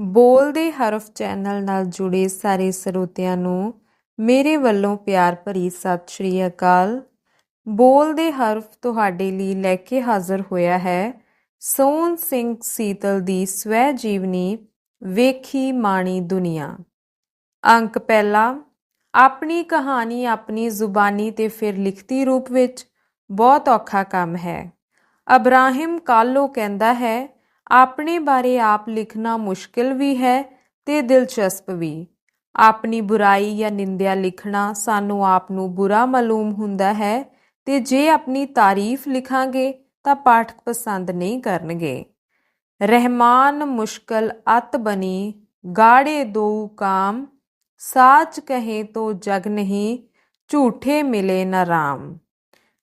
ਬੋਲ ਦੇ ਹਰਫ ਚੈਨਲ ਨਾਲ ਜੁੜੇ ਸਾਰੇ ਸਰੋਤਿਆਂ ਨੂੰ ਮੇਰੇ ਵੱਲੋਂ ਪਿਆਰ ਭਰੀ ਸਤਿ ਸ਼੍ਰੀ ਅਕਾਲ। ਬੋਲਦੇ ਹਰਫ ਤੁਹਾਡੇ ਲਈ ਲੈ ਕੇ ਹਾਜ਼ਰ ਹੋਇਆ ਹੈ। ਸੋਨ ਸਿੰਘ ਸੀਤਲ ਦੀ ਸਵੈ ਜੀਵਨੀ ਵੇਖੀ ਮਾਣੀ ਦੁਨੀਆ। ਅੰਕ ਪਹਿਲਾ, ਆਪਣੀ ਕਹਾਣੀ ਆਪਣੀ ਜ਼ੁਬਾਨੀ ਤੇ ਫਿਰ ਲਿਖਤੀ ਰੂਪ ਵਿੱਚ ਬਹੁਤ ਔਖਾ ਕੰਮ ਹੈ। ਅਬਰਾਹਿਮ ਕਾਲੋ ਕਹਿੰਦਾ ਹੈ ਆਪਣੇ ਬਾਰੇ ਆਪ ਲਿਖਣਾ ਮੁਸ਼ਕਿਲ ਵੀ ਹੈ ਤੇ ਦਿਲਚਸਪ ਵੀ। ਆਪਣੀ ਬੁਰਾਈ ਜਾਂ ਨਿੰਦਿਆ ਲਿਖਣਾ ਸਾਨੂੰ ਆਪ ਨੂੰ ਬੁਰਾ ਮਾਲੂਮ ਹੁੰਦਾ ਹੈ ਤੇ ਜੇ ਆਪਣੀ ਤਾਰੀਫ ਲਿਖਾਂਗੇ ਤਾਂ ਪਾਠਕ ਪਸੰਦ ਨਹੀਂ ਕਰਨਗੇ। ਰਹਿਮਾਨ ਮੁਸ਼ਕਲ ਅਤ ਬਣੀ ਗਾੜੇ ਦੋ ਕਾਮ, ਸਾਚ ਕਹੇ ਤੋ ਜਗ ਨਹੀਂ, ਝੂਠੇ ਮਿਲੇ ਨਾ ਰਾਮ।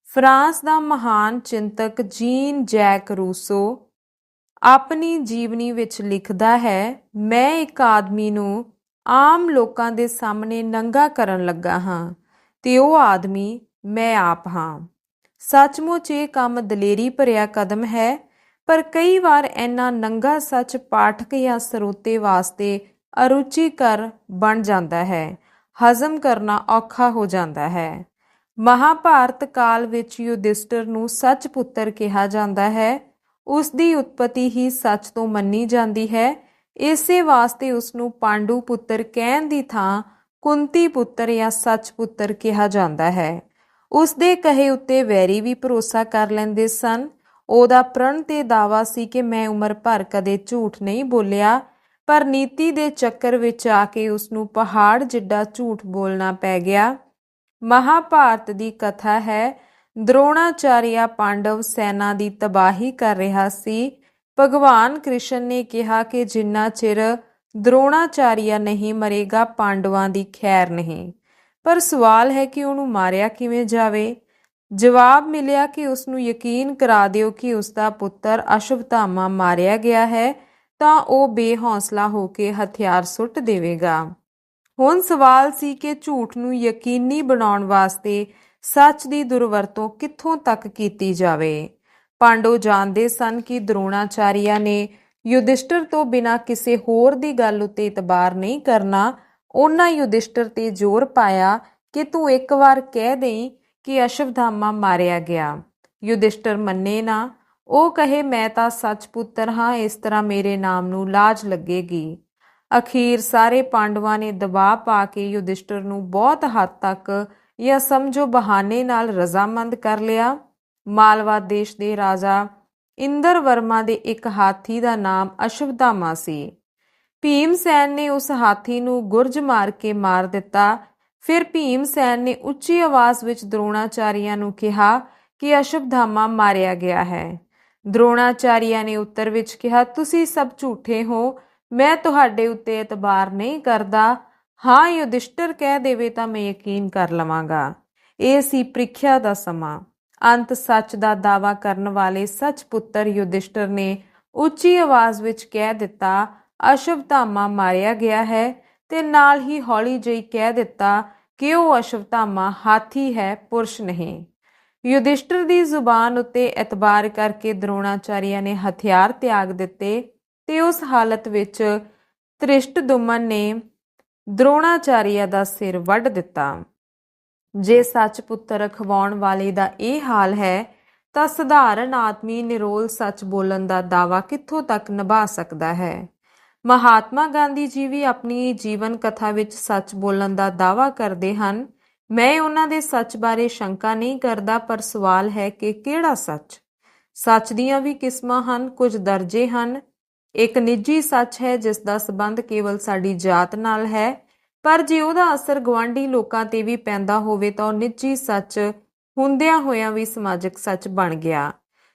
ਫਰਾਂਸ ਦਾ ਮਹਾਨ ਚਿੰਤਕ ਜੀਨ ਜੈਕ ਰੂਸੋ ਆਪਣੀ ਜੀਵਨੀ ਵਿੱਚ ਲਿਖਦਾ ਹੈ, ਮੈਂ ਇੱਕ ਆਦਮੀ ਨੂੰ ਆਮ ਲੋਕਾਂ ਦੇ ਸਾਹਮਣੇ ਨੰਗਾ ਕਰਨ ਲੱਗਾ ਹਾਂ ਤੇ ਉਹ ਆਦਮੀ ਮੈਂ ਆਪ ਹਾਂ। ਸੱਚਮੁੱਚ ਇਹ ਕੰਮ ਦਲੇਰੀ ਭਰਿਆ ਕਦਮ ਹੈ, ਪਰ ਕਈ ਵਾਰ ਇੰਨਾ ਨੰਗਾ ਸੱਚ ਪਾਠਕ ਜਾਂ ਸਰੋਤੇ ਵਾਸਤੇ ਅਰੁਚਿਕਰ ਬਣ ਜਾਂਦਾ ਹੈ, ਹਜ਼ਮ ਕਰਨਾ ਔਖਾ ਹੋ ਜਾਂਦਾ ਹੈ। ਮਹਾਭਾਰਤ ਕਾਲ ਵਿੱਚ ਯੁਧਿਸ਼ਟਰ ਨੂੰ ਸੱਚ ਪੁੱਤਰ ਕਿਹਾ ਜਾਂਦਾ ਹੈ ਉਸ ਦੀ ਉਤਪਤੀ ਹੀ ਸੱਚ ਤੋਂ ਮੰਨੀ ਜਾਂਦੀ ਹੈ। ਇਸੇ ਵਾਸਤੇ ਉਸ ਨੂੰ ਪਾਂਡੂ ਪੁੱਤਰ ਕਹਿਣ ਦੀ ਥਾਂ ਕੁੰਤੀ ਪੁੱਤਰ ਜਾਂ ਸੱਚ ਪੁੱਤਰ ਕਿਹਾ ਜਾਂਦਾ ਹੈ। ਉਸ ਦੇ ਕਹੇ ਉੱਤੇ ਵੈਰੀ ਵੀ ਭਰੋਸਾ ਕਰ ਲੈਂਦੇ ਸਨ। ਉਹਦਾ ਪ੍ਰਣ ਤੇ ਦਾਵਾ ਸੀ ਕਿ ਮੈਂ ਉਮਰ ਭਰ ਕਦੇ ਝੂਠ ਨਹੀਂ ਬੋਲਿਆ, ਪਰ ਨੀਤੀ ਦੇ ਚੱਕਰ ਵਿੱਚ ਆ ਕੇ ਉਸ ਨੂੰ ਪਹਾੜ ਜਿੱਡਾ ਝੂਠ ਬੋਲਣਾ ਪੈ ਗਿਆ। ਮਹਾਭਾਰਤ ਦੀ ਕਥਾ ਹੈ ਦ੍ਰੋਣਾਚਾਰਿਆ ਪਾਂਡਵ ਸੈਨਾ ਦੀ ਤਬਾਹੀ ਕਰ ਰਿਹਾ ਸੀ। ਭਗਵਾਨ ਕ੍ਰਿਸ਼ਨ ਨੇ ਕਿਹਾ ਕਿ ਜਿੰਨਾ ਚਿਰ ਦ੍ਰੋਣਾਚਾਰਿਆ ਨਹੀਂ ਮਰੇਗਾ, ਪਾਂਡਵਾਂ ਦੀ ਖੈਰ ਨਹੀਂ। ਪਰ ਸਵਾਲ ਹੈ ਕਿ ਉਹਨੂੰ ਮਾਰਿਆ ਕਿਵੇਂ ਜਾਵੇ? ਜਵਾਬ ਮਿਲਿਆ ਕਿ ਉਸ ਨੂੰ ਯਕੀਨ ਕਰਾ ਦਿਓ ਕਿ ਉਸ ਦਾ ਪੁੱਤਰ ਅਸ਼ਵਧਾਮਾ ਮਾਰਿਆ ਗਿਆ ਹੈ, ਤਾਂ ਉਹ ਬੇਹੌਸਲਾ ਹੋ ਕੇ ਹਥਿਆਰ ਸੁੱਟ ਦੇਵੇਗਾ। ਹੁਣ ਸਵਾਲ ਸੀ ਕਿ ਝੂਠ ਨੂੰ ਯਕੀਨੀ ਬਣਾਉਣ ਵਾਸਤੇ ਸੱਚ ਦੀ ਦੁਰਵਰਤੋਂ ਕਿੱਥੋਂ ਤੱਕ ਕੀਤੀ ਜਾਵੇ? ਪਾਂਡੋ ਜਾਣਦੇ ਸਨ ਕਿ ਦ੍ਰੋਣਾਚਾਰੀਆ ਨੇ ਯੁਧਿਸ਼ਟਰ ਤੋਂ ਬਿਨਾ ਕਿਸੇ ਹੋਰ ਦੀ ਗੱਲ ਉੱਤੇ ਇਤਬਾਰ ਨਹੀਂ ਕਰਨਾ, ਉਹਨਾਂ ਯੁਧਿਸ਼ਟਰ ਤੇ ਜ਼ੋਰ ਪਾਇਆ ਕਿ ਤੂੰ ਇੱਕ ਵਾਰ ਕਹਿ ਦੇਈ ਕਿ ਅਸ਼ਵਧਾਮਾ ਮਾਰਿਆ ਗਿਆ। ਯੁਧਿਸ਼ਟਰ ਮੰਨੇ ਨਾ, ਉਹ ਕਹੇ, ਮੈਂ ਤਾਂ ਸੱਚ ਪੁੱਤਰ ਹਾਂ, ਇਸ ਤਰ੍ਹਾਂ ਮੇਰੇ ਨਾਮ ਨੂੰ ਲਾਜ ਲੱਗੇਗੀ। ਅਖੀਰ ਸਾਰੇ ਪਾਂਡਵਾਂ ਨੇ ਦਬਾਅ ਪਾ ਕੇ ਯੁਧਿਸ਼ਟਰ ਨੂੰ ਬਹੁਤ ਹੱਦ ਤੱਕ ਜਾਂ ਸਮਝੋ ਬਹਾਨੇ ਨਾਲ ਰਜ਼ਾਮੰਦ ਕਰ ਲਿਆ। ਮਾਲਵਾ ਦੇਸ਼ ਦੇ ਰਾਜਾ ਇੰਦਰ ਵਰਮਾ ਦੇ ਇੱਕ ਹਾਥੀ ਦਾ ਨਾਮ ਅਸ਼ਵਧਾਮਾ ਸੀ। ਭੀਮ ਸੈਨ ਨੇ ਉਸ ਹਾਥੀ ਨੂੰ ਗੁਰਜ ਮਾਰ ਕੇ ਮਾਰ ਦਿੱਤਾ। ਫਿਰ ਭੀਮ ਸੈਨ ਨੇ ਉੱਚੀ ਆਵਾਜ਼ ਵਿੱਚ ਦਰੋਣਾਚਾਰੀਆਂ ਨੂੰ ਕਿਹਾ ਕਿ ਅਸ਼ਵਧਾਮਾ ਮਾਰਿਆ ਗਿਆ ਹੈ। ਦਰੋਣਾਚਾਰੀਆਂ ਨੇ ਉੱਤਰ ਵਿੱਚ ਕਿਹਾ, ਤੁਸੀਂ ਸਭ ਝੂਠੇ ਹੋ। ਮੈਂ ਤੁਹਾਡੇ ਉੱਤੇ ਇਤਬਾਰ ਨਹੀਂ ਕਰਦਾ। ਹਾਂ, ਯੁਧਿਸ਼ਟਰ ਕਹਿ ਦੇਵੇ ਤਾਂ ਮੈਂ ਯਕੀਨ ਕਰ ਲਵਾਂਗਾ। ਇਹ ਸੀ ਪ੍ਰੀਖਿਆ ਦਾ ਸਮਾਂ। ਅੰਤ ਸੱਚ ਦਾ ਦਾਵਾ ਕਰਨ ਵਾਲੇ ਸੱਚ ਪੁੱਤਰ ਯੁਧਿਸ਼ਟਰ ਨੇ ਉੱਚੀ ਆਵਾਜ਼ ਵਿੱਚ ਕਹਿ ਦਿੱਤਾ ਅਸ਼ਵਧਾਮਾ ਮਾਰਿਆ ਗਿਆ ਹੈ ਤੇ ਨਾਲ ਹੀ ਹੌਲੀ ਜਿਹੀ ਕਹਿ ਦਿੱਤਾ ਕਿ ਉਹ ਅਸ਼ਵਧਾਮਾ ਹਾਥੀ ਹੈ, ਪੁਰਸ਼ ਨਹੀਂ। ਯੁਧਿਸ਼ਟਰ ਦੀ ਜ਼ੁਬਾਨ ਉੱਤੇ ਇਤਬਾਰ ਕਰਕੇ ਦ੍ਰੋਣਾਚਾਰੀਆ ਨੇ ਹਥਿਆਰ ਤਿਆਗ ਦਿੱਤੇ ਤੇ ਉਸ ਹਾਲਤ ਵਿੱਚ ਤ੍ਰਿਸ਼ਟ ਦੁਮਨ ਨੇ ਦ੍ਰੋਣਾਚਾਰੀਆ ਦਾ ਸਿਰ ਵੱਢ ਦਿੱਤਾ। ਜੇ ਸੱਚ ਪੁੱਤਰ ਖਵਾਉਣ ਵਾਲੇ ਦਾ ਇਹ ਹਾਲ ਹੈ, ਤਾਂ ਸਧਾਰਨ ਆਦਮੀ ਨਿਰੋਲ ਸੱਚ ਬੋਲਣ ਦਾ ਦਾਵਾ ਕਿੱਥੋਂ ਤੱਕ ਨਿਭਾ ਸਕਦਾ ਹੈ? ਮਹਾਤਮਾ ਗਾਂਧੀ ਜੀ ਵੀ ਆਪਣੀ ਜੀਵਨ ਕਥਾ ਵਿੱਚ ਸੱਚ ਬੋਲਣ ਦਾ ਦਾਵਾ ਕਰਦੇ ਹਨ। ਮੈਂ ਉਹਨਾਂ ਦੇ ਸੱਚ ਬਾਰੇ ਸ਼ੰਕਾ ਨਹੀਂ ਕਰਦਾ, ਪਰ ਸਵਾਲ ਹੈ ਕਿ ਕਿਹੜਾ ਸੱਚ? ਸੱਚ ਦੀਆਂ ਵੀ ਕਿਸਮਾਂ ਹਨ, ਕੁਝ ਦਰਜੇ ਹਨ ਇੱਕ ਨਿੱਜੀ ਸੱਚ ਹੈ, ਜਿਸ ਦਾ ਸਬੰਧ ਕੇਵਲ ਸਾਡੀ ਜਾਤ ਨਾਲ ਹੈ। ਪਰ ਜੇ ਉਹਦਾ ਅਸਰ ਗਵਾਂਢੀ ਲੋਕਾਂ ਤੇ ਵੀ ਪੈਂਦਾ ਹੋਵੇ, ਤਾਂ ਉਹ ਨਿੱਜੀ ਸੱਚ ਹੁੰਦਿਆਂ ਹੋਇਆਂ ਵੀ ਸਮਾਜਿਕ ਸੱਚ ਬਣ ਗਿਆ।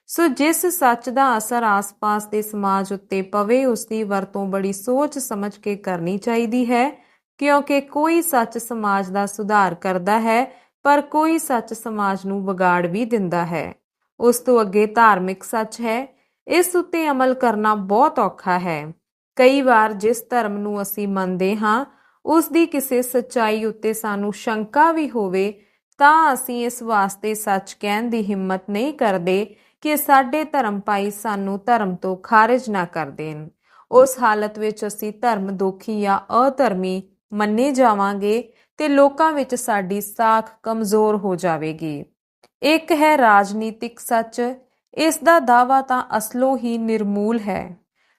ਸੋ ਜਿਸ ਸੱਚ ਦਾ ਅਸਰ ਆਸ-ਪਾਸ ਦੇ ਸਮਾਜ ਉੱਤੇ ਪਵੇ, ਉਸ ਦੀ ਵਰਤੋਂ ਬੜੀ ਸੋਚ ਸਮਝ ਕੇ ਕਰਨੀ ਚਾਹੀਦੀ ਹੈ, ਕਿਉਂਕਿ ਕੋਈ ਸੱਚ ਸਮਾਜ ਦਾ ਸੁਧਾਰ ਕਰਦਾ ਹੈ, ਪਰ ਕੋਈ ਸੱਚ ਸਮਾਜ ਨੂੰ ਵਿਗਾੜ ਵੀ ਦਿੰਦਾ ਹੈ। ਉਸ ਤੋਂ ਅੱਗੇ ਧਾਰਮਿਕ ਸੱਚ ਹੈ ਇਸ ਉੱਤੇ ਅਮਲ ਕਰਨਾ ਬਹੁਤ ਔਖਾ ਹੈ। ਕਈ ਵਾਰ ਜਿਸ ਧਰਮ ਨੂੰ ਅਸੀਂ ਮੰਨਦੇ ਹਾਂ, ਉਸ ਦੀ ਕਿਸੇ ਸੱਚਾਈ ਉੱਤੇ ਸਾਨੂੰ ਸ਼ੰਕਾ ਵੀ ਹੋਵੇ, ਤਾਂ ਅਸੀਂ ਇਸ ਵਾਸਤੇ ਸੱਚ ਕਹਿਣ ਦੀ ਹਿੰਮਤ ਨਹੀਂ ਕਰਦੇ ਕਿ ਸਾਡੇ ਧਰਮ ਭਾਈ ਸਾਨੂੰ ਧਰਮ ਤੋਂ ਖਾਰਜ ਨਾ ਕਰ ਦੇਣ। ਉਸ ਹਾਲਤ ਵਿੱਚ ਅਸੀਂ ਧਰਮ ਦੋਖੀ ਜਾਂ ਅਧਰਮੀ ਮੰਨੇ ਜਾਵਾਂਗੇ ਤੇ ਲੋਕਾਂ ਵਿੱਚ ਸਾਡੀ ਸਾਖ ਕਮਜ਼ੋਰ ਹੋ ਜਾਵੇਗੀ। ਇੱਕ ਹੈ ਰਾਜਨੀਤਿਕ ਸੱਚ ਇਸ ਦਾ ਦਾਵਾ ਤਾਂ ਅਸਲੋਂ ਹੀ ਨਿਰਮੂਲ ਹੈ।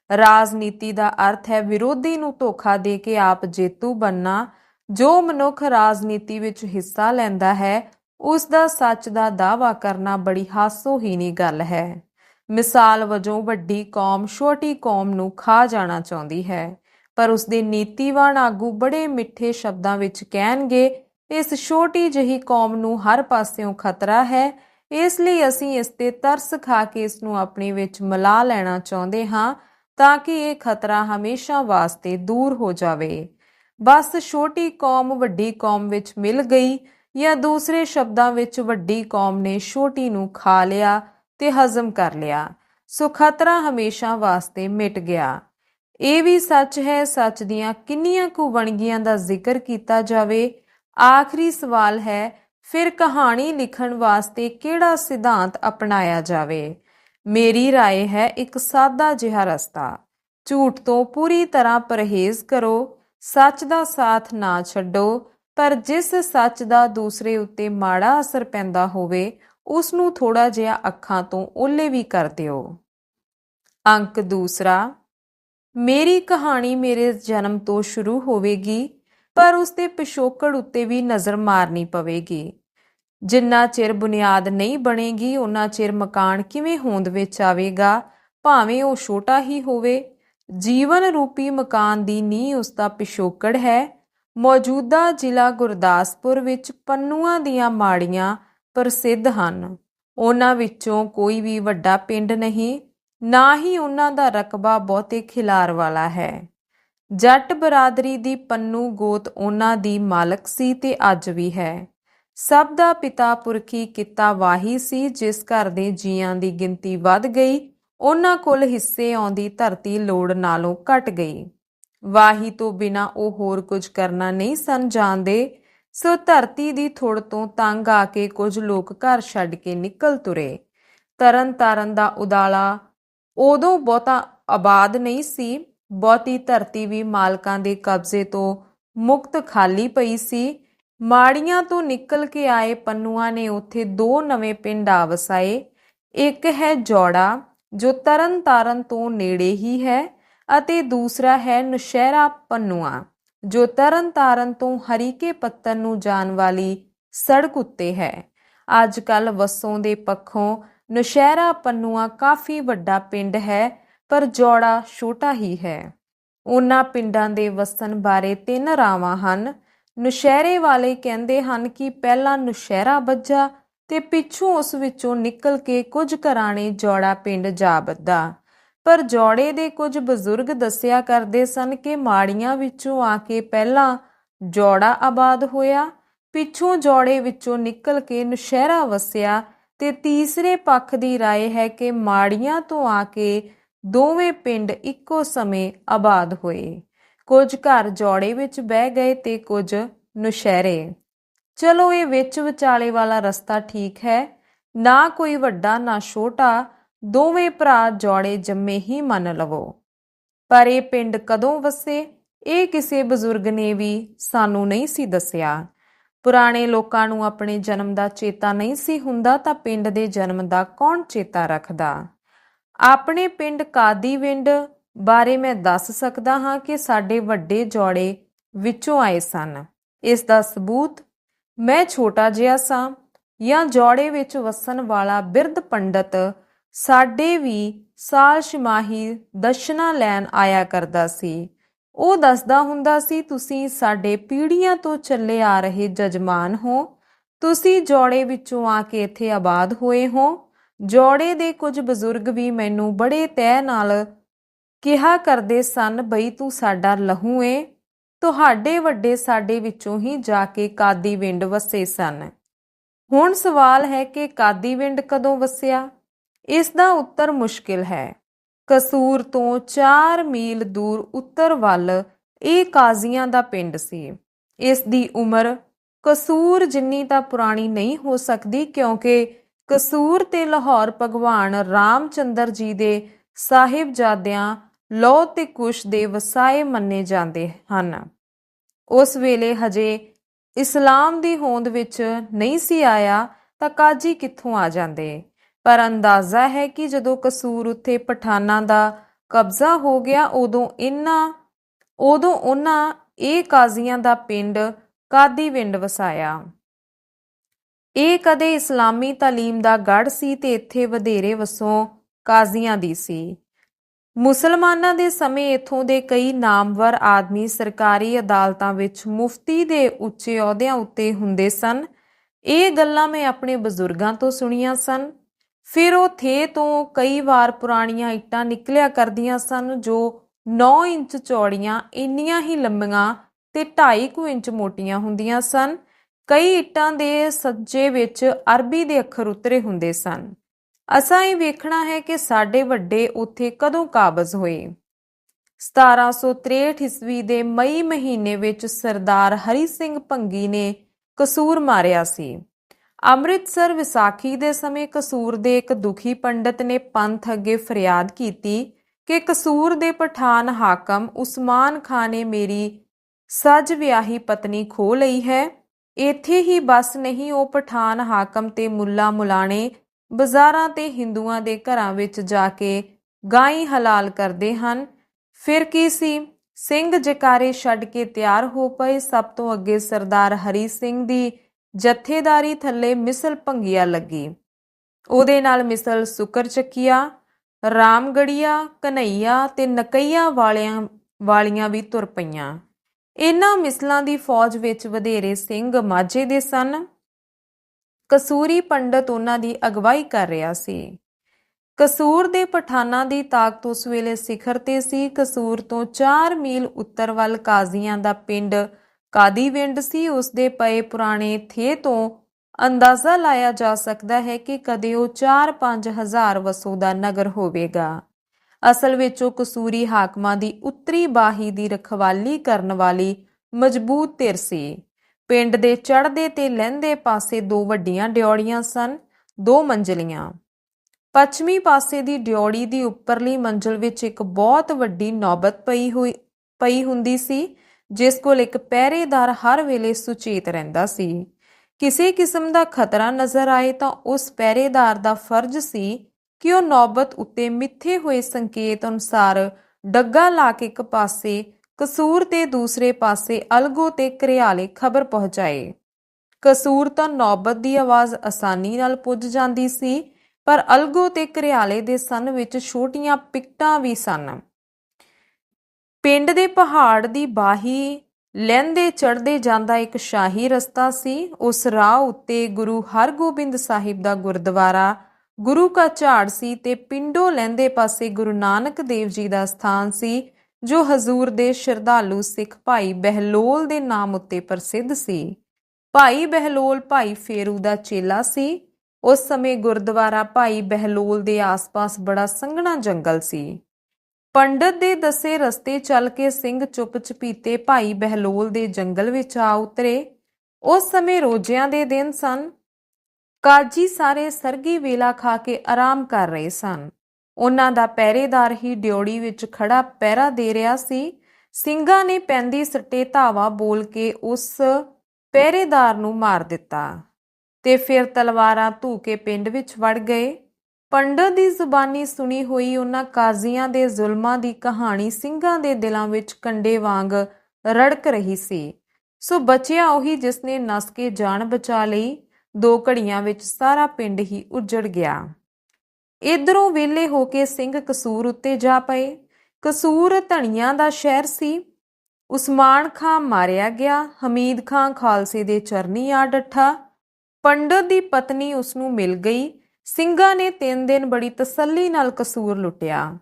ਰਾਜਨੀਤੀ ਦਾ ਅਰਥ ਹੈ ਵਿਰੋਧੀ ਨੂੰ ਧੋਖਾ ਦੇ ਕੇ ਆਪ ਜੇਤੂ ਬੰਨਾ ਜੋ ਮਨੁੱਖ ਰਾਜਨੀਤੀ ਵਿੱਚ ਹਿੱਸਾ ਲੈਂਦਾ ਹੈ, ਉਸ ਦਾ ਸੱਚ ਦਾ ਦਾਵਾ ਕਰਨਾ ਬੜੀ ਹਾਸੋਹੀਣੀ ਗੱਲ ਹੈ। ਮਿਸਾਲ ਵਜੋਂ ਵੱਡੀ ਕੌਮ ਛੋਟੀ ਕੌਮ ਨੂੰ ਖਾ ਜਾਣਾ ਚਾਹੁੰਦੀ ਹੈ, ਪਰ ਉਸ ਦੇ ਨੀਤੀਵਾਨ ਆਗੂ ਬੜੇ ਮਿੱਠੇ ਸ਼ਬਦਾਂ ਵਿੱਚ ਕਹਿਣਗੇ, ਇਸ ਛੋਟੀ ਜਿਹੀ ਕੌਮ ਨੂੰ ਹਰ ਪਾਸਿਓਂ ਖਤਰਾ ਹੈ ਇਸ ਲਈ ਅਸੀਂ ਇਸ ਤੇ ਤਰਸ ਖਾ ਕੇ ਇਸ ਨੂੰ ਆਪਣੇ ਵਿੱਚ ਮਿਲਾ ਲੈਣਾ ਚਾਹੁੰਦੇ ਹਾਂ ਤਾਂ ਕਿ ਇਹ ਖਤਰਾ ਹਮੇਸ਼ਾ ਵਾਸਤੇ ਦੂਰ ਹੋ ਜਾਵੇ। ਬਸ ਛੋਟੀ ਕੌਮ ਵੱਡੀ ਕੌਮ ਵਿੱਚ ਮਿਲ ਗਈ ਜਾਂ ਦੂਸਰੇ ਸ਼ਬਦਾਂ ਵਿੱਚ ਵੱਡੀ ਕੌਮ ਨੇ ਛੋਟੀ ਨੂੰ ਖਾ ਲਿਆ ਤੇ ਹਜ਼ਮ ਕਰ ਲਿਆ, ਸੋ ਖਤਰਾ ਹਮੇਸ਼ਾ ਵਾਸਤੇ ਮਿਟ ਗਿਆ। ਇਹ ਵੀ ਸੱਚ ਹੈ, ਸੱਚ ਦੀਆਂ ਕਿੰਨੀਆਂ ਕੁ ਵਣਗੀਆਂ ਦਾ ਜ਼ਿਕਰ ਕੀਤਾ ਜਾਵੇ। ਆਖਰੀ ਸਵਾਲ ਹੈ ਫਿਰ ਕਹਾਣੀ ਲਿਖਣ ਵਾਸਤੇ ਕਿਹੜਾ ਸਿਧਾਂਤ ਅਪਣਾਇਆ ਜਾਵੇ ਮੇਰੀ رائے ਹੈ ਇੱਕ ਸਾਦਾ ਜਿਹਾ ਰਸਤਾ ਝੂਠ ਤੋਂ ਪੂਰੀ ਤਰ੍ਹਾਂ ਪਰਹੇਜ਼ ਕਰੋ ਸੱਚ ਦਾ ਸਾਥ ਨਾ ਛੱਡੋ ਪਰ ਜਿਸ ਸੱਚ ਦਾ ਦੂਸਰੇ ਉੱਤੇ ਮਾੜਾ ਅਸਰ ਪੈਂਦਾ ਹੋਵੇ ਉਸ ਨੂੰ ਥੋੜਾ ਜਿਹਾ ਅੱਖਾਂ ਤੋਂ ਓਲੇ ਵੀ ਕਰ ਦਿਓ ਅੰਕ ਦੂਸਰਾ ਮੇਰੀ ਕਹਾਣੀ ਮੇਰੇ ਜਨਮ ਤੋਂ ਸ਼ੁਰੂ ਹੋਵੇਗੀ ਪਰ ਉਸ ਦੇ ਪਿਛੋਕੜ ਉੱਤੇ ਵੀ ਨਜ਼ਰ ਮਾਰਨੀ ਪਵੇਗੀ। ਜਿੰਨਾ ਚਿਰ ਬੁਨਿਆਦ ਨਹੀਂ ਬਣੇਗੀ ਉਹਨਾਂ ਚਿਰ ਮਕਾਨ ਕਿਵੇਂ ਹੋਂਦ ਵਿੱਚ ਆਵੇਗਾ, ਭਾਵੇਂ ਉਹ ਛੋਟਾ ਹੀ ਹੋਵੇ। ਜੀਵਨ ਰੂਪੀ ਮਕਾਨ ਦੀ ਨੀਂਹ ਉਸ ਦਾ ਪਿਛੋਕੜ ਹੈ। ਮੌਜੂਦਾ ਜ਼ਿਲ੍ਹਾ ਗੁਰਦਾਸਪੁਰ ਵਿੱਚ ਪੰਨੂਆਂ ਦੀਆਂ ਮਾੜੀਆਂ ਪ੍ਰਸਿੱਧ ਹਨ। ਉਹਨਾਂ ਵਿੱਚੋਂ ਕੋਈ ਵੀ ਵੱਡਾ ਪਿੰਡ ਨਹੀਂ, ਨਾ ਹੀ ਉਹਨਾਂ ਦਾ ਰਕਬਾ ਬਹੁਤੇ ਖਿਲਾਰ ਵਾਲਾ ਹੈ। ਜੱਟ ਬਰਾਦਰੀ ਦੀ ਪੰਨੂ ਗੋਤ ਉਹਨਾਂ ਦੀ ਮਾਲਕ ਸੀ ਤੇ ਅੱਜ ਵੀ ਹੈ। ਸਭ ਦਾ ਪਿਤਾ ਪੁਰਖੀ ਕਿੱਤਾ ਵਾਹੀ ਸੀ, ਜਿਸ ਘਰ ਦੇ ਜੀਆਂ ਦੀ ਗਿਣਤੀ ਵੱਧ ਗਈ, ਉਹਨਾਂ ਕੋਲ ਹਿੱਸੇ ਆਉਂਦੀ ਧਰਤੀ ਲੋੜ ਨਾਲੋਂ ਘਟ ਗਈ। ਵਾਹੀ ਤੋਂ ਬਿਨਾ ਉਹ ਹੋਰ ਕੁਝ ਕਰਨਾ ਨਹੀਂ ਸਨ ਜਾਣਦੇ। ਸੋ ਧਰਤੀ ਦੀ ਥੋੜ ਤੋਂ ਤੰਗ ਆ ਕੇ ਕੁਝ ਲੋਕ ਘਰ ਛੱਡ ਕੇ ਨਿਕਲ ਤੁਰੇ। ਤਰਨ ਤਾਰਨ ਦਾ ਉਦਾਲਾ ਉਦੋਂ ਬਹੁਤਾ ਆਬਾਦ ਨਹੀਂ ਸੀ ਬਹੁਤੀ ਧਰਤੀ ਵੀ ਮਾਲਕਾਂ ਦੇ ਕਬਜ਼ੇ ਤੋਂ ਮੁਕਤ ਖਾਲੀ ਪਈ ਸੀ। ਮਾੜੀਆਂ ਤੋਂ ਨਿਕਲ ਕੇ ਆਏ ਪੰਨੂਆਂ ਨੇ ਉੱਥੇ ਦੋ ਨਵੇਂ ਪਿੰਡ ਆ ਵਸਾਏ ਇੱਕ ਹੈ ਜੋੜਾ, ਜੋ ਤਰਨ ਤਾਰਨ ਤੋਂ ਨੇੜੇ ਹੀ ਹੈ, ਅਤੇ ਦੂਸਰਾ ਹੈ ਨਸ਼ਹਿਰਾ ਪੰਨੂਆ, ਜੋ ਤਰਨ ਤਾਰਨ ਤੋਂ ਹਰੀਕੇ ਪੱਤਨ ਨੂੰ ਜਾਣ ਵਾਲੀ ਸੜਕ ਉੱਤੇ ਹੈ। ਅੱਜ ਕੱਲ ਵਸੋਂ ਦੇ ਪੱਖੋਂ ਨਸ਼ਹਿਰਾ ਪੰਨੂਆ ਕਾਫੀ ਵੱਡਾ ਪਿੰਡ ਹੈ ਪਰ ਜੋੜਾ ਛੋਟਾ ਹੀ ਹੈ। ਉਹਨਾਂ ਪਿੰਡਾਂ ਦੇ ਵਸਣ ਬਾਰੇ ਤਿੰਨ ਰਾਵਾਂ ਹਨ। ਨੁਸ਼ਹਿਰੇ ਵਾਲੇ ਕਹਿੰਦੇ ਹਨ ਕਿ ਪਹਿਲਾਂ ਨੁਸ਼ਹਿਰਾ ਵੱਜਾ ਤੇ ਪਿੱਛੋਂ ਉਸ ਵਿੱਚੋਂ ਨਿਕਲ ਕੇ ਕੁਝ ਘਰਾਣੇ ਜੋੜਾ ਪਿੰਡ ਜਾ ਬੱਦਾ ਪਰ ਜੋੜੇ ਦੇ ਕੁਝ ਬਜ਼ੁਰਗ ਦੱਸਿਆ ਕਰਦੇ ਸਨ ਕਿ ਮਾੜੀਆਂ ਵਿੱਚੋਂ ਆ ਕੇ ਪਹਿਲਾਂ ਜੋੜਾ ਆਬਾਦ ਹੋਇਆ, ਪਿੱਛੋਂ ਜੋੜੇ ਵਿੱਚੋਂ ਨਿਕਲ ਕੇ ਨੁਸ਼ਹਿਰਾ ਵਸਿਆ ਤੇ ਤੀਸਰੇ ਪੱਖ ਦੀ ਰਾਏ ਹੈ ਕਿ ਮਾੜੀਆਂ ਤੋਂ ਆ ਕੇ ਦੋਵੇਂ ਪਿੰਡ ਇੱਕੋ ਸਮੇਂ ਆਬਾਦ ਹੋਏ। ਕੁਝ ਘਰ ਜੋੜੇ ਵਿੱਚ ਬਹਿ ਗਏ ਤੇ ਕੁਝ ਨੁਸ਼ਹਿਰੇ। ਚਲੋ ਇਹ ਵਿੱਚ ਵਿਚਾਲੇ ਵਾਲਾ ਰਸਤਾ ਠੀਕ ਹੈ, ਨਾ ਕੋਈ ਵੱਡਾ ਨਾ ਛੋਟਾ, ਦੋਵੇਂ ਭਰਾ ਜੋੜੇ ਜੰਮੇ ਹੀ ਮੰਨ ਲਵੋ। ਪਰ ਇਹ ਪਿੰਡ ਕਦੋਂ ਵਸੇ, ਇਹ ਕਿਸੇ ਬਜ਼ੁਰਗ ਨੇ ਵੀ ਸਾਨੂੰ ਨਹੀਂ ਸੀ ਦੱਸਿਆ। ਪੁਰਾਣੇ ਲੋਕਾਂ ਨੂੰ ਆਪਣੇ ਜਨਮ ਦਾ ਚੇਤਾ ਨਹੀਂ ਸੀ ਹੁੰਦਾ ਤਾਂ ਪਿੰਡ ਦੇ ਜਨਮ ਦਾ ਕੌਣ ਚੇਤਾ ਰੱਖਦਾ? ਆਪਣੇ ਪਿੰਡ ਕਾਦੀਵਿੰਡ ਬਾਰੇ ਮੈਂ ਦੱਸ ਸਕਦਾ ਹਾਂ ਕਿ ਸਾਡੇ ਵੱਡੇ ਜੋੜੇ ਵਿੱਚੋਂ ਆਏ ਸਨ। ਇਸ ਦਾ ਸਬੂਤ ਮੈਂ ਛੋਟਾ ਜਿਹਾ ਸਾਂ ਜਾਂ ਜੋੜੇ ਵਿੱਚ ਵਸਣ ਵਾਲਾ ਬਿਰਧ ਪੰਡਤ ਸਾਡੇ ਵੀ ਸਾਲ ਛਮਾਹੀ ਦਸ਼ਨਾ ਲੈਣ ਆਇਆ ਕਰਦਾ ਸੀ। ਉਹ ਦੱਸਦਾ ਹੁੰਦਾ ਸੀ, ਤੁਸੀਂ ਸਾਡੇ ਪੀੜ੍ਹੀਆਂ ਤੋਂ ਚੱਲੇ ਆ ਰਹੇ ਜਜਮਾਨ ਹੋ। ਤੁਸੀਂ ਜੋੜੇ ਵਿੱਚੋਂ ਆ ਕੇ ਇੱਥੇ ਆਬਾਦ ਹੋਏ ਹੋ। ਜੋੜੇ ਦੇ ਕੁਝ ਬਜ਼ੁਰਗ ਵੀ ਮੈਨੂੰ ਬੜੇ ਤਹਿ ਨਾਲ ਕਿਹਾ ਕਰਦੇ ਸਨ, ਬਈ ਤੂੰ ਸਾਡਾ ਲਹੂ ਏ। ਤੁਹਾਡੇ ਵੱਡੇ ਸਾਡੇ ਵਿੱਚੋਂ ਹੀ ਜਾ ਕੇ ਕਾਦੀ ਕਾਦੀਵਿੰਡ ਵਸੇ ਸਨ। ਹੁਣ ਸਵਾਲ ਹੈ ਕਿ ਕਾਦੀਵਿੰਡ ਕਦੋਂ ਵਸਿਆ? ਇਸ ਦਾ ਉੱਤਰ ਮੁਸ਼ਕਿਲ ਹੈ। ਕਸੂਰ ਤੋਂ 4 ਮੀਲ ਦੂਰ ਉੱਤਰ ਵੱਲ ਇਹ ਕਾਜ਼ੀਆਂ ਦਾ ਪਿੰਡ ਸੀ। ਇਸ ਦੀ ਉਮਰ ਕਸੂਰ ਜਿੰਨੀ ਤਾਂ ਪੁਰਾਣੀ ਨਹੀਂ ਹੋ ਸਕਦੀ ਕਿਉਂਕਿ ਕਸੂਰ ਤੇ ਲਾਹੌਰ ਭਗਵਾਨ ਰਾਮਚੰਦਰ ਜੀ ਦੇ ਸਾਹਿਬਜ਼ਾਦਿਆਂ ਲੋ ਤੇ ਕੁਸ਼ ਦੇ ਵਸਾਏ ਮੰਨੇ ਜਾਂਦੇ ਹਨ। ਉਸ ਵੇਲੇ ਹਜੇ ਇਸਲਾਮ ਦੀ ਹੋਂਦ ਵਿੱਚ ਨਹੀਂ ਸੀ ਆਇਆ ਤਾਂ ਕਾਜੀ ਕਿੱਥੋਂ ਆ ਜਾਂਦੇ? ਪਰ ਅੰਦਾਜ਼ਾ ਹੈ ਕਿ ਜਦੋਂ ਕਸੂਰ ਉੱਤੇ ਪਠਾਨਾਂ ਦਾ ਕਬਜ਼ਾ ਹੋ ਗਿਆ, ਉਦੋਂ ਇਹਨਾਂ ਉਦੋਂ ਉਹਨਾਂ ਇਹ ਕਾਜ਼ੀਆਂ ਦਾ ਪਿੰਡ ਕਾਦੀਵਿੰਡ ਵਸਾਇਆ। ਇਹ ਕਦੇ ਇਸਲਾਮੀ ਤਾਲੀਮ ਦਾ ਗੜ੍ਹ ਸੀ ਤੇ ਇੱਥੇ ਵਧੇਰੇ ਵਸੋਂ ਕਾਜ਼ੀਆਂ ਦੀ ਸੀ। ਮੁਸਲਮਾਨਾਂ ਦੇ ਸਮੇਂ ਇਥੋਂ ਦੇ ਕਈ ਨਾਮਵਰ ਆਦਮੀ ਸਰਕਾਰੀ ਅਦਾਲਤਾਂ ਵਿੱਚ ਮੁਫਤੀ ਦੇ ਉੱਚੇ ਅਹੁਦਿਆਂ ਉੱਤੇ ਹੁੰਦੇ ਸਨ। ਇਹ ਗੱਲਾਂ ਮੈਂ ਆਪਣੇ ਬਜ਼ੁਰਗਾਂ ਤੋਂ ਸੁਣੀਆਂ ਸਨ। ਫਿਰ ਉਹ ਥੇ ਤੋਂ ਕਈ ਵਾਰ ਪੁਰਾਣੀਆਂ ਇੱਟਾਂ ਨਿਕਲਿਆ ਕਰਦੀਆਂ ਸਨ ਜੋ 9 ਇੰਚ ਚੌੜੀਆਂ, ਇੰਨੀਆਂ ਹੀ ਲੰਮੀਆਂ ਤੇ 2.5 ਕੁ ਇੰਚ ਮੋਟੀਆਂ ਹੁੰਦੀਆਂ ਸਨ। ਕਈ ਇੱਟਾਂ ਦੇ ਸੱਜੇ ਵਿੱਚ ਅਰਬੀ ਦੇ ਅੱਖਰ ਉਤਰੇ ਹੁੰਦੇ ਸਨ। ਅਸਾਂ ਇਹ ਵੇਖਣਾ ਹੈ ਕਿ ਸਾਡੇ ਵੱਡੇ ਉੱਥੇ ਕਦੋਂ ਕਾਬਜ਼ ਹੋਏ। 1763 ਈਸਵੀ ਦੇ ਮਈ ਮਹੀਨੇ ਵਿੱਚ ਸਰਦਾਰ ਹਰੀ ਸਿੰਘ ਭੰਗੀ ਨੇ ਕਸੂਰ ਮਾਰਿਆ ਸੀ। ਅੰਮ੍ਰਿਤਸਰ ਵਿਸਾਖੀ ਦੇ ਸਮੇਂ ਕਸੂਰ ਦੇ ਇੱਕ ਦੁਖੀ ਪੰਡਤ ਨੇ ਪੰਥ ਅੱਗੇ ਫਰਿਆਦ ਕੀਤੀ ਕਿ ਕਸੂਰ ਦੇ ਪਠਾਨ ਹਾਕਮ ਉਸਮਾਨ ਖਾਨ ਨੇ ਮੇਰੀ ਸੱਜ ਵਿਆਹੀ ਪਤਨੀ ਖੋ ਲਈ ਹੈ। ਇੱਥੇ ਹੀ ਬਸ ਨਹੀਂ, ਉਹ ਪਠਾਨ, ਹਾਕਮ ਤੇ ਮੁੱਲਾ ਮੁਲਾਣੇ ਬਾਜ਼ਾਰਾਂ ਤੇ ਹਿੰਦੂਆਂ ਦੇ ਘਰਾਂ ਵਿੱਚ ਜਾ ਕੇ ਗਾਈ ਹਲਾਲ ਕਰਦੇ ਹਨ। ਫਿਰ ਕੀ ਸੀ? ਸਿੰਘ ਜਕਾਰੇ ਛੱਡ ਕੇ ਤਿਆਰ ਹੋ ਪਏ। ਸਭ ਤੋਂ ਅੱਗੇ ਸਰਦਾਰ ਹਰੀ ਸਿੰਘ ਦੀ ਜਥੇਦਾਰੀ ਥੱਲੇ ਮਿਸਲ ਭੰਗੀਆ ਲੱਗੀ। ਉਹਦੇ ਨਾਲ ਮਿਸਲ ਸੁਕਰ ਚੱਕੀਆ, ਰਾਮਗੜੀਆ, ਕਨਈਆ ਤੇ ਨਕਈਆ ਵਾਲਿਆਂ, ਵਾਲੀਆਂ ਵੀ ਤੁਰ ਪਈਆਂ। ਇਹਨਾਂ ਮਿਸਲਾਂ ਦੀ ਫੌਜ ਵਿੱਚ ਵਧੇਰੇ ਸਿੰਘ ਮਾਝੇ ਦੇ ਸਨ। ਕਸੂਰੀ ਪੰਡਤ ਉਹਨਾਂ ਦੀ ਅਗਵਾਈ ਕਰ ਰਿਹਾ ਸੀ। ਕਸੂਰ ਦੇ ਪਠਾਨਾਂ ਦੀ ਤਾਕਤ ਉਸ ਵੇਲੇ ਸਿਖਰ ਤੇ ਸੀ। ਕਸੂਰ ਤੋਂ 4 ਮੀਲ ਉੱਤਰ ਵੱਲ ਕਾਜ਼ੀਆਂ ਦਾ ਪਿੰਡ ਕਾਦੀਵਿੰਡ ਸੀ। ਉਸ ਦੇ ਪਏ ਪੁਰਾਣੇ ਥੇ ਤੋਂ ਅੰਦਾਜ਼ਾ ਲਾਇਆ ਜਾ ਸਕਦਾ ਹੈ ਕਿ ਕਦੇ ਉਹ 4-5 ਹਜ਼ਾਰ ਵਸੋਂ ਦਾ ਨਗਰ ਹੋਵੇਗਾ। ਅਸਲ ਵਿੱਚ ਉਹ ਕਸੂਰੀ ਹਾਕਮਾਂ ਦੀ ਉੱਤਰੀ ਬਾਹੀ ਦੀ ਰਖਵਾਲੀ ਕਰਨ ਵਾਲੀ ਮਜ਼ਬੂਤ ਧਿਰ ਸੀ। ਪਿੰਡ ਦੇ ਚੜ੍ਹਦੇ ਤੇ ਲਹਿੰਦੇ ਪਾਸੇ ਦੋ ਵੱਡੀਆਂ ਡਿਉੜੀਆਂ ਸਨ, ਦੋ ਮੰਜ਼ਲੀਆਂ। ਪੱਛਮੀ ਪਾਸੇ ਦੀ ਡਿਉੜੀ ਦੀ ਉੱਪਰਲੀ ਮੰਜ਼ਲ ਵਿੱਚ ਇੱਕ ਬਹੁਤ ਵੱਡੀ ਨੌਬਤ ਪਈ ਹੋਈ, ਪਈ ਹੁੰਦੀ ਸੀ, ਜਿਸ ਕੋਲ ਇੱਕ ਪਹਿਰੇਦਾਰ ਹਰ ਵੇਲੇ ਸੁਚੇਤ ਰਹਿੰਦਾ ਸੀ। ਕਿਸੇ ਕਿਸਮ ਦਾ ਖਤਰਾ ਨਜ਼ਰ ਆਏ ਤਾਂ ਉਸ ਪਹਿਰੇਦਾਰ ਦਾ ਫਰਜ਼ ਸੀ ਕਿ ਉਹ ਨੌਬਤ ਉੱਤੇ ਮਿੱਥੇ ਹੋਏ ਸੰਕੇਤ ਅਨੁਸਾਰ ਡੱਗਾ ਲਾ ਕੇ ਇੱਕ ਪਾਸੇ, ਕਸੂਰ ਤੇ ਦੂਸਰੇ ਪਾਸੇ ਅਲਗੋ ਤੇ ਘਰਿਆਲੇ ਖਬਰ ਪਹੁੰਚਾਏ। ਕਸੂਰ ਤਾਂ ਨੌਬਤ ਦੀ ਆਵਾਜ਼ ਆਸਾਨੀ ਨਾਲ ਪੁੱਜ ਜਾਂਦੀ ਸੀ, ਪਰ ਅਲਗੋ ਤੇ ਘਰਿਆਲੇ ਦੇ ਸਨ ਵਿੱਚ ਛੋਟੀਆਂ ਪਿਕਟਾਂ ਵੀ ਸਨ। ਪਿੰਡ ਦੇ ਪਹਾੜ ਦੀ ਬਾਹੀ ਲਹਿੰਦੇ ਚੜਦੇ ਜਾਂਦਾ ਇੱਕ ਸ਼ਾਹੀ ਰਸਤਾ ਸੀ। ਉਸ ਰਾਹ ਉੱਤੇ ਗੁਰੂ ਹਰਗੋਬਿੰਦ ਸਾਹਿਬ ਦਾ ਗੁਰਦੁਆਰਾ ਗੁਰੂ ਕਾ ਝਾੜ ਸੀ ਤੇ ਪਿੰਡੋਂ ਲਹਿੰਦੇ ਪਾਸੇ ਗੁਰੂ ਨਾਨਕ ਦੇਵ ਜੀ ਦਾ ਸਥਾਨ ਸੀ, ਜੋ ਹਜ਼ੂਰ ਦੇ ਸ਼ਰਧਾਲੂ ਸਿੱਖ ਭਾਈ ਬਹਿਲੋਲ ਦੇ ਨਾਮ ਉੱਤੇ ਪ੍ਰਸਿੱਧ ਸੀ। ਭਾਈ ਬਹਿਲੋਲ ਭਾਈ ਫੇਰੂ ਦਾ ਚੇਲਾ ਸੀ। ਉਸ ਸਮੇਂ ਗੁਰਦੁਆਰਾ ਭਾਈ ਬਹਿਲੋਲ ਦੇ ਆਸ-ਪਾਸ ਬੜਾ ਸੰਘਣਾ ਜੰਗਲ ਸੀ। ਪੰਡਤ ਦੇ ਦੱਸੇ ਰਸਤੇ ਚੱਲ ਕੇ ਸਿੰਘ ਚੁੱਪ ਚਪੀਤੇ ਭਾਈ ਬਹਿਲੋਲ ਦੇ ਜੰਗਲ ਵਿੱਚ ਆ ਉਤਰੇ। ਉਸ ਸਮੇਂ ਰੋਜ਼ਿਆਂ ਦੇ ਦਿਨ ਸਨ। ਕਾਜੀ ਸਾਰੇ ਸਰਗੀ ਵੇਲਾ ਖਾ ਕੇ ਆਰਾਮ ਕਰ ਰਹੇ ਸਨ। ਉਹਨਾਂ ਦਾ ਪਹਿਰੇਦਾਰ ਹੀ ਡਿਉੜੀ ਵਿੱਚ ਖੜਾ ਪਹਿਰਾ ਦੇ ਰਿਹਾ ਸੀ। ਸਿੰਘਾਂ ਨੇ ਪੈਂਦੀ ਸੱਟੇ ਧਾਵਾ ਬੋਲ ਕੇ ਉਸ ਪਹਿਰੇਦਾਰ ਨੂੰ ਮਾਰ ਦਿੱਤਾ ਤੇ ਫਿਰ ਤਲਵਾਰਾਂ ਧੂ ਕੇ ਪਿੰਡ ਵਿੱਚ ਵੜ ਗਏ। ਪੰਡਤ ਦੀ ਜ਼ੁਬਾਨੀ ਸੁਣੀ ਹੋਈ ਉਹਨਾਂ ਕਾਜ਼ੀਆਂ ਦੇ ਜ਼ੁਲਮਾਂ ਦੀ ਕਹਾਣੀ ਸਿੰਘਾਂ ਦੇ ਦਿਲਾਂ ਵਿੱਚ ਕੰਡੇ ਵਾਂਗ ਰੜਕ ਰਹੀ ਸੀ। ਸੋ ਬਚਿਆ ਉਹੀ ਜਿਸ ਨੇ ਨਸ ਕੇ ਜਾਨ ਬਚਾ ਲਈ। ਦੋ ਘੜੀਆਂ ਵਿੱਚ ਸਾਰਾ ਪਿੰਡ ਹੀ ਉੱਜੜ ਗਿਆ। ਇਧਰੋਂ ਵੇਲੇ ਹੋ ਕੇ ਸਿੰਘ ਕਸੂਰ ਉੱਤੇ ਜਾ ਪਏ। ਕਸੂਰ ਧਣੀਆਂ ਦਾ ਸ਼ਹਿਰ ਸੀ। ਉਸਮਾਨ ਖਾਂ ਮਾਰਿਆ ਗਿਆ, ਹਮੀਦ ਖਾਂ ਖਾਲਸੇ ਦੇ ਚਰਨੀ ਆ ਡੱਠਾ। ਪੰਡਤ ਦੀ ਪਤਨੀ ਉਸ ਨੂੰ ਮਿਲ ਗਈ। ਸਿੰਘਾਂ ਨੇ ਤਿੰਨ ਦਿਨ ਬੜੀ ਤਸੱਲੀ ਨਾਲ ਕਸੂਰ ਲੁੱਟਿਆ।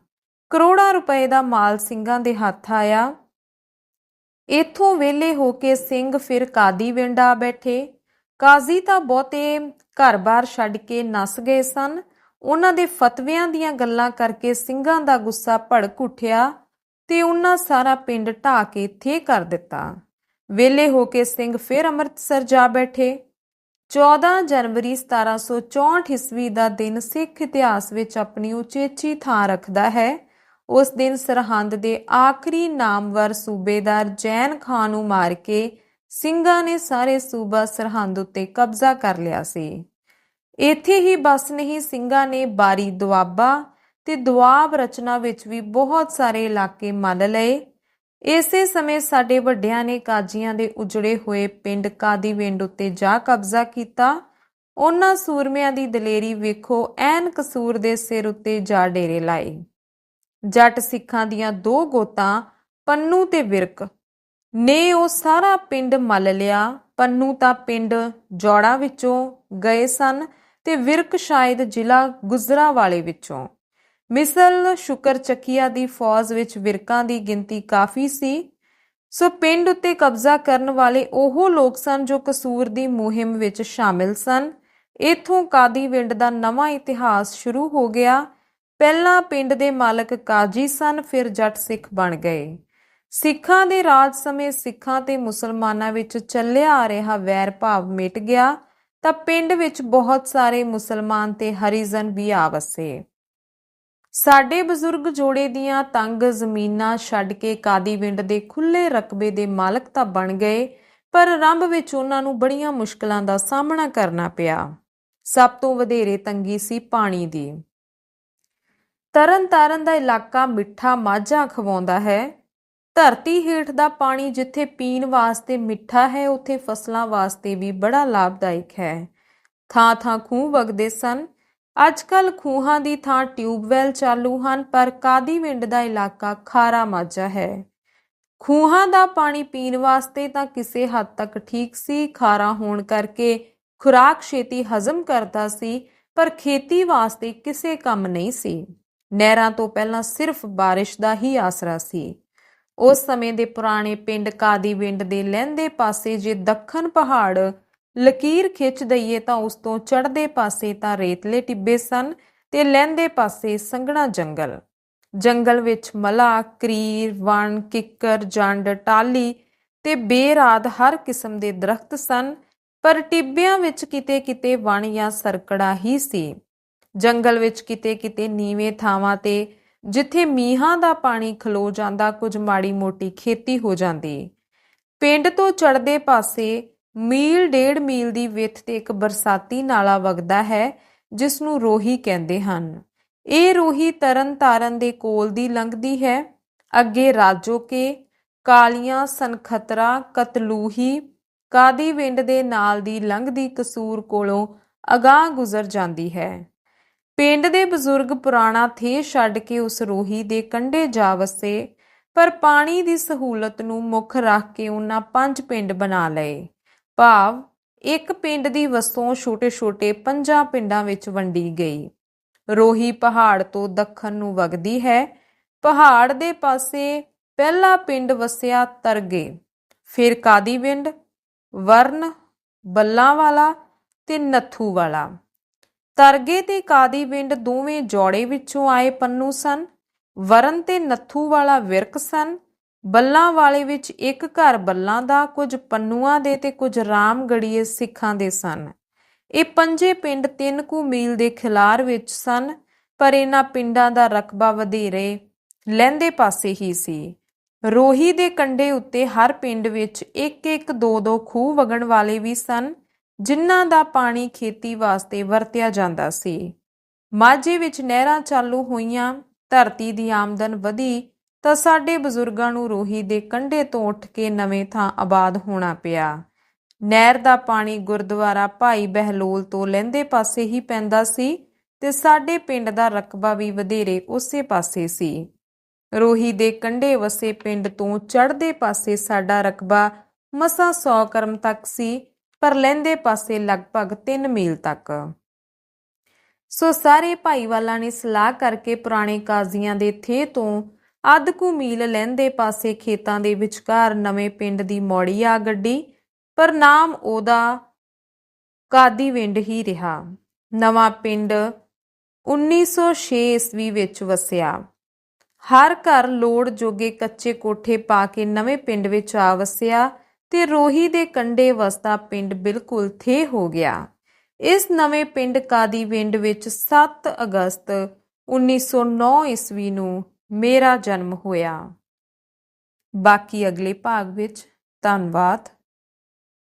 ਕਰੋੜਾਂ ਰੁਪਏ ਦਾ ਮਾਲ ਸਿੰਘਾਂ ਦੇ ਹੱਥ ਆਇਆ। ਇਥੋਂ ਵੇਲੇ ਹੋ ਕੇ ਸਿੰਘ ਫਿਰ ਕਾਦੀ ਵਿੰਡਾ ਬੈਠੇ। ਕਾਜ਼ੀ ਤਾਂ ਬਹੁਤੇ ਘਰ-ਬਾਰ ਛੱਡ ਕੇ ਨਸ ਗਏ ਸਨ। ਉਹਨਾਂ ਦੇ ਫਤਵਿਆਂ ਦੀਆਂ ਗੱਲਾਂ ਕਰਕੇ ਸਿੰਘਾਂ ਦਾ ਗੁੱਸਾ ਭੜਕ ਉੱਠਿਆ ਤੇ ਉਹਨਾਂ ਸਾਰਾ ਪਿੰਡ ਢਾ ਕੇ ਥੇ ਕਰ ਦਿੱਤਾ। ਵੇਲੇ ਹੋ ਕੇ ਸਿੰਘ ਫਿਰ ਅੰਮ੍ਰਿਤਸਰ ਜਾ ਬੈਠੇ। 14 ਜਨਵਰੀ 1764 ਈਸਵੀ ਦਾ ਦਿਨ ਸਿੱਖ ਇਤਿਹਾਸ ਵਿੱਚ ਆਪਣੀ ਉਚੇਚੀ ਥਾਂ ਰੱਖਦਾ ਹੈ। ਉਸ ਦਿਨ ਸਰਹੰਦ ਦੇ ਆਖਰੀ ਨਾਮਵਰ ਸੂਬੇਦਾਰ ਜੈਨ ਖਾਨ ਨੂੰ ਮਾਰ ਕੇ ਸਿੰਘਾਂ ਨੇ ਸਾਰੇ ਸੂਬਾ ਸਰਹੰਦ ਉੱਤੇ ਕਬਜ਼ਾ ਕਰ ਲਿਆ ਸੀ। ਇੱਥੇ ਹੀ ਬਸ ਨਹੀਂ, ਸਿੰਘਾਂ ਨੇ ਬਾਰੀ ਦੁਆਬਾ ਤੇ ਦੁਆਬ ਰਚਨਾ ਵਿੱਚ ਵੀ ਬਹੁਤ ਸਾਰੇ ਇਲਾਕੇ ਮੱਲ ਲਏ। ਇਸੇ ਸਮੇਂ ਸਾਡੇ ਵੱਡਿਆਂ ਨੇ ਕਾਜੀਆਂ ਦੇ ਉਜੜੇ ਹੋਏ ਪਿੰਡ ਕਾਦੀਵਿੰਡ ਉੱਤੇ ਜਾ ਕਬਜ਼ਾ ਕੀਤਾ। ਉਹਨਾਂ ਸੂਰਮਿਆਂ ਦੀ ਦਲੇਰੀ ਵੇਖੋ, ਐਨ ਕਸੂਰ ਦੇ ਸਿਰ ਉੱਤੇ ਜਾ ਡੇਰੇ ਲਾਏ। ਜੱਟ ਸਿੱਖਾਂ ਦੀਆਂ ਦੋ ਗੋਤਾਂ ਪੰਨੂ ਤੇ ਵਿਰਕ। ਨੇ ਉਹ ਸਾਰਾ ਪਿੰਡ ਮੱਲ ਲਿਆ, ਪੰਨੂ ਤਾਂ ਪਿੰਡ ਜੋੜਾ ਵਿੱਚੋਂ ਗਏ ਸਨ ਤੇ ਵਿਰਕ ਸ਼ਾਇਦ ਜ਼ਿਲ੍ਹਾ ਗੁਜਰਾਵਾਲੇ ਵਿੱਚੋਂ। ਮਿਸਲ ਸ਼ੁਕਰ ਚੱਕੀਆ ਦੀ ਫੌਜ ਵਿੱਚ ਵਿਰਕਾਂ ਦੀ ਗਿਣਤੀ ਕਾਫੀ ਸੀ। ਸੋ ਪਿੰਡ ਉੱਤੇ ਕਬਜ਼ਾ ਕਰਨ ਵਾਲੇ ਉਹ ਲੋਕ ਸਨ ਜੋ ਕਸੂਰ ਦੀ ਮੁਹਿੰਮ ਵਿੱਚ ਸ਼ਾਮਿਲ ਸਨ। ਇਥੋਂ ਕਾਦੀਵਿੰਡ ਦਾ ਨਵਾਂ ਇਤਿਹਾਸ ਸ਼ੁਰੂ ਹੋ ਗਿਆ। ਪਹਿਲਾਂ ਪਿੰਡ ਦੇ ਮਾਲਕ ਕਾਜੀ ਸਨ, ਫਿਰ ਜੱਟ ਸਿੱਖ ਬਣ ਗਏ। ਸਿੱਖਾਂ ਦੇ ਰਾਜ ਸਮੇਂ ਸਿੱਖਾਂ ਤੇ ਮੁਸਲਮਾਨਾਂ ਵਿੱਚ ਚੱਲਿਆ ਆ ਰਿਹਾ ਵੈਰ ਭਾਵ ਮਿਟ ਗਿਆ, ਤਾਂ ਪਿੰਡ ਵਿੱਚ ਬਹੁਤ ਸਾਰੇ ਮੁਸਲਮਾਨ ਤੇ ਹਰੀਜ਼ਨ ਵੀ ਆ ਵਸੇ। ਸਾਡੇ ਬਜ਼ੁਰਗ ਜੋੜੇ ਦੀਆਂ ਤੰਗ ਜ਼ਮੀਨਾਂ ਛੱਡ ਕੇ ਕਾਦੀਵਿੰਡ ਦੇ ਖੁੱਲੇ ਰਕਬੇ ਦੇ ਮਾਲਕ ਤਾਂ ਬਣ ਗਏ, ਪਰ ਆਰੰਭ ਵਿੱਚ ਉਹਨਾਂ ਨੂੰ ਬੜੀਆਂ ਮੁਸ਼ਕਲਾਂ ਦਾ ਸਾਹਮਣਾ ਕਰਨਾ ਪਿਆ। ਸਭ ਤੋਂ ਵਧੇਰੇ ਤੰਗੀ ਸੀ ਪਾਣੀ ਦੀ। ਤਰਨਤਾਰਨ ਦਾ ਇਲਾਕਾ ਮਿੱਠਾ ਮਾਝਾ ਖਵਾਉਂਦਾ ਹੈ ਧਰਤੀ ਹੇਠ ਦਾ ਪਾਣੀ ਜਿੱਥੇ ਪੀਣ ਵਾਸਤੇ ਮਿੱਠਾ ਹੈ, ਉੱਥੇ ਫਸਲਾਂ ਵਾਸਤੇ ਵੀ ਬੜਾ ਲਾਭਦਾਇਕ ਹੈ। ਥਾਂ ਥਾਂ ਖੂਹ ਵਗਦੇ ਸਨ। ਅੱਜ ਕੱਲ ਖੂਹਾਂ ਦੀ ਥਾਂ ਟਿਊਬਵੈਲ ਚਾਲੂ ਹਨ, ਪਰ ਕਾਦੀਵਿੰਡ ਦਾ ਇਲਾਕਾ ਖਾਰਾ ਮਾਝਾ ਹੈ। ਖੂਹਾਂ ਦਾ ਪਾਣੀ ਪੀਣ ਵਾਸਤੇ ਤਾਂ ਕਿਸੇ ਹੱਦ ਤੱਕ ਠੀਕ ਸੀ। ਖਾਰਾ ਹੋਣ ਕਰਕੇ ਖੁਰਾਕ ਛੇਤੀ ਹਜ਼ਮ ਕਰਦਾ ਸੀ, ਪਰ ਖੇਤੀ ਵਾਸਤੇ ਕਿਸੇ ਕੰਮ ਨਹੀਂ ਸੀ। ਨਹਿਰਾਂ ਤੋਂ ਪਹਿਲਾਂ ਸਿਰਫ ਬਾਰਿਸ਼ ਦਾ ਹੀ ਆਸਰਾ ਸੀ। ਉਸ ਸਮੇਂ ਦੇ ਪੁਰਾਣੇ ਪਿੰਡ ਕਾਦੀਵਿੰਡ ਦੇ ਲਹਿੰਦੇ ਪਾਸੇ ਜੇ ਦੱਖਣ ਪਹਾੜ ਲਕੀਰ ਖਿੱਚ ਦਈਏ ਤਾਂ ਉਸ ਤੋਂ ਚੜ੍ਹਦੇ ਪਾਸੇ ਤਾਂ ਰੇਤਲੇ ਟਿੱਬੇ ਸਨ ਤੇ ਲਹਿੰਦੇ ਪਾਸੇ ਸੰਘਣਾ ਜੰਗਲ। ਜੰਗਲ ਵਿੱਚ ਮਲਾ, ਕਰੀਰ, ਵਣ, ਕਿੱਕਰ, ਜੰਡ, ਟਾਲੀ ਤੇ ਬੇਰਾਦ ਹਰ ਕਿਸਮ ਦੇ ਦਰਖਤ ਸਨ, ਪਰ ਟਿੱਬਿਆਂ ਵਿੱਚ ਕਿਤੇ-ਕਿਤੇ ਵਣ ਜਾਂ ਸਰਕੜਾ ਹੀ ਸੀ। ਜੰਗਲ ਵਿੱਚ ਕਿਤੇ-ਕਿਤੇ ਨੀਵੇਂ ਥਾਵਾਂ ਤੇ ਜਿੱਥੇ ਮੀਂਹਾਂ ਦਾ ਪਾਣੀ ਖਲੋ ਜਾਂਦਾ, ਕੁਝ ਮਾੜੀ ਮੋਟੀ ਖੇਤੀ ਹੋ ਜਾਂਦੀ। ਪਿੰਡ ਤੋਂ ਚੜ੍ਹਦੇ ਪਾਸੇ ਮੀਲ ਡੇਢ ਮੀਲ ਦੀ ਵਿੱਥ ਤੇ ਇੱਕ ਬਰਸਾਤੀ ਨਾਲਾ ਵਗਦਾ ਹੈ ਜਿਸ ਨੂੰ ਰੋਹੀ ਕਹਿੰਦੇ ਹਨ। ਇਹ ਰੋਹੀ ਤਰਨ ਤਾਰਨ ਦੇ ਕੋਲ ਦੀ ਲੰਘਦੀ ਹੈ। ਅੱਗੇ ਰਾਜੋਕੇ, ਕਾਲੀਆਂ, ਸਨਖਤਰਾ, ਕਤਲੂਹੀ ਕਾਦੀਵਿੰਡ ਦੇ ਨਾਲ ਦੀ ਲੰਘਦੀ ਕਸੂਰ ਕੋਲੋਂ ਅਗਾਹ ਗੁਜ਼ਰ ਜਾਂਦੀ ਹੈ। ਪਿੰਡ ਦੇ ਬਜ਼ੁਰਗ ਪੁਰਾਣਾ ਥੇ ਛੱਡ ਕੇ ਉਸ ਰੋਹੀ ਦੇ ਕੰਢੇ ਜਾ ਵਸੇ, ਪਰ ਪਾਣੀ ਦੀ ਸਹੂਲਤ ਨੂੰ ਮੁੱਖ ਰੱਖ ਕੇ ਉਹਨਾਂ ਪੰਜ ਪਿੰਡ ਬਣਾ ਲਏ। ਭਾਵ, ਇੱਕ ਪਿੰਡ ਦੀ ਵਸੋਂ ਛੋਟੇ-ਛੋਟੇ ਪੰਜਾਂ ਪਿੰਡਾਂ ਵਿੱਚ ਵੰਡੀ ਗਈ। ਰੋਹੀ ਪਹਾੜ ਤੋਂ ਦੱਖਣ ਨੂੰ ਵਗਦੀ ਹੈ। ਪਹਾੜ ਦੇ ਪਾਸੇ ਪਹਿਲਾ ਪਿੰਡ ਵਸਿਆ ਤਰਗੇ। ਫਿਰ ਕਾਦੀਵਿੰਡ ਵਰਨ ਬੱਲਾਂ ਵਾਲਾ ਤੇ ਨੱਥੂ ਵਾਲਾ। ਤਰਗੇ ਤੇ ਕਾਦੀ ਪਿੰਡ ਦੋਵੇਂ ਜੋੜੇ ਵਿੱਚੋਂ ਆਏ ਪੰਨੂ ਸਨ। ਵਰਨ ਤੇ ਨੱਥੂ ਵਾਲਾ ਵਿਰਕ ਸਨ। ਬੱਲਾਂ ਵਾਲੇ ਵਿੱਚ ਇੱਕ ਘਰ ਬੱਲਾਂ ਦਾ ਕੁਝ ਪੰਨੂਆਂ ਦੇ ਤੇ ਕੁਝ ਰਾਮਗੜੀਏ ਸਿੱਖਾਂ ਦੇ ਸਨ। ਇਹ ਪੰਜੇ ਪਿੰਡ ਤਿੰਨ ਕੁ ਮੀਲ ਦੇ ਖਿਲਾਰ ਵਿੱਚ ਸਨ, ਪਰ ਇਹਨਾਂ ਪਿੰਡਾਂ ਦਾ ਰਕਬਾ ਵਧੇਰੇ ਲਹਿੰਦੇ ਪਾਸੇ ਹੀ ਸੀ। ਰੋਹੀ ਦੇ ਕੰਢੇ ਉੱਤੇ ਹਰ ਪਿੰਡ ਵਿੱਚ ਇੱਕ ਇੱਕ ਦੋ ਦੋ ਖੂਹ ਵਗਣ ਵਾਲੇ ਵੀ ਸਨ। ਜਿਨ੍ਹਾਂ ਦਾ ਪਾਣੀ ਖੇਤੀ ਵਾਸਤੇ ਵਰਤਿਆ ਜਾਂਦਾ ਸੀ। ਮਾਝੇ ਵਿੱਚ ਨਹਿਰਾਂ ਚਾਲੂ ਹੋਈਆਂ, ਧਰਤੀ ਦੀ ਆਮਦਨ ਵਧੀ ਤਾਂ ਸਾਡੇ ਬਜ਼ੁਰਗਾਂ ਨੂੰ ਰੋਹੀ ਦੇ ਕੰਢੇ ਤੋਂ ਉੱਠ ਕੇ ਨਵੇਂ ਥਾਂ ਆਬਾਦ ਹੋਣਾ ਪਿਆ। ਨਹਿਰ ਦਾ ਪਾਣੀ ਗੁਰਦੁਆਰਾ ਭਾਈ ਬਹਿਲੋਲ ਤੋਂ ਲਹਿੰਦੇ ਪਾਸੇ ਹੀ ਪੈਂਦਾ ਸੀ ਤੇ ਸਾਡੇ ਪਿੰਡ ਦਾ ਰਕਬਾ ਵੀ ਵਧੇਰੇ ਉਸੇ ਪਾਸੇ ਸੀ। ਰੋਹੀ ਦੇ ਕੰਢੇ ਵਸੇ ਪਿੰਡ ਤੋਂ ਚੜ੍ਹਦੇ ਪਾਸੇ ਸਾਡਾ ਰਕਬਾ ਮਸਾ 100 ਕਰਮ ਤੱਕ ਸੀ ਪਰ ਲਹਿੰਦੇ ਪਾਸੇ ਲਗਭਗ 3 ਮੀਲ ਤੱਕ। ਸੋ ਸਾਰੇ ਭਾਈਵਾਲਾਂ ਨੇ ਸਲਾਹ ਕਰਕੇ ਪੁਰਾਣੇ ਕਾਜ਼ੀਆਂ ਦੇ ਥੇ ਤੋਂ ਅੱਧ ਕੁ ਮੀਲ ਲਹਿੰਦੇ ਪਾਸੇ ਖੇਤਾਂ ਦੇ ਵਿਚਕਾਰ ਨਵੇਂ ਪਿੰਡ ਦੀ ਮੌੜੀ ਆ ਗੱਡੀ, ਪਰ ਨਾਮ ਉਹਦਾ ਕਾਦੀਵਿੰਡ ਹੀ ਰਿਹਾ। ਨਵਾਂ ਪਿੰਡ 1906 ਈਸਵੀ ਵਿੱਚ ਵਸਿਆ। ਹਰ ਘਰ ਲੋੜ ਜੋਗੇ ਕੱਚੇ ਕੋਠੇ ਪਾ ਕੇ ਨਵੇਂ ਪਿੰਡ ਵਿੱਚ ਆ ਵਸਿਆ। ਤੇ ਰੋਹੀ ਦੇ ਕੰਢੇ ਵਸਦਾ ਪਿੰਡ ਬਿਲਕੁਲ ਥੇ ਹੋ ਗਿਆ। ਇਸ ਨਵੇਂ ਪਿੰਡ ਕਾਦੀਵਿੰਡ ਵਿੱਚ 7 ਅਗਸਤ 1909 ਈਸਵੀ ਨੂੰ ਮੇਰਾ ਜਨਮ ਹੋਇਆ। ਬਾਕੀ ਅਗਲੇ ਭਾਗ ਵਿੱਚ। ਧੰਨਵਾਦ।